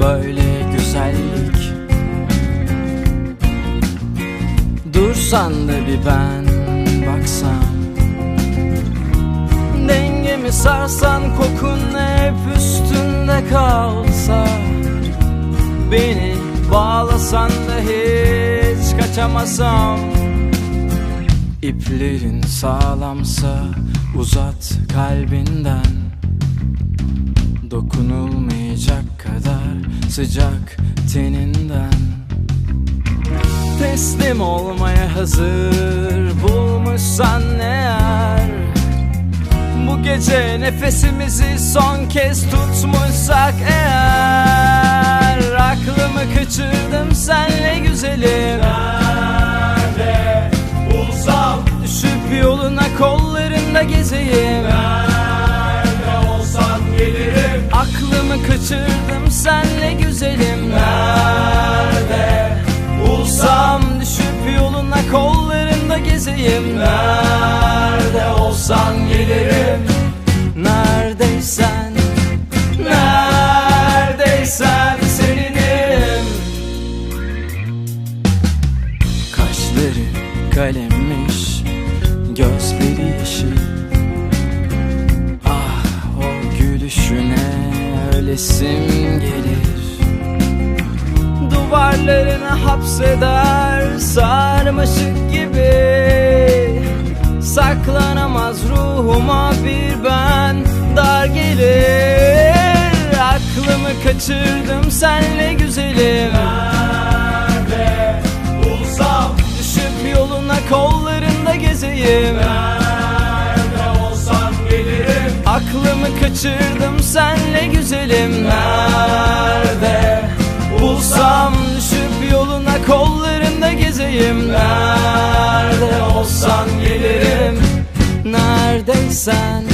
böyle güzellik. Dursan da bir ben baksam Dengemi sarsan kokun hep üstünde kalsa. Beni bağlasan da hiç kaçamasam. İplerin sağlamsa uzat kalbinden. Dokunul sıcak teninden. Teslim olmaya hazır bulmuşsan eğer Bu gece nefesimizi son kez tutmuşsak eğer Aklımı kaçırdım senle güzelim. Nerede bulsam? Düşüp yoluna kollarında gezeyim güzelim. Nerede bulsam Düşüp yoluna kollarında gezeyim. Nerede olsan gelirim. Neredeysen Neredeysen seninim. Kaşları kalemmiş Gözleri yeşil. Ah o gülüşüne ölesim gelir Duvarlarını hapseder sarmaşık gibi. Saklanamaz ruhuma bir ben dar gelir. Aklımı kaçırdım senle güzelim. Nerede bulsam Düşüp yoluna kollarında gezeyim. Nerede olsam gelirim? Aklımı kaçırdım senle güzelim. Nerede kollarında gezeyim. Nerede olsan gelirim. Neredeysen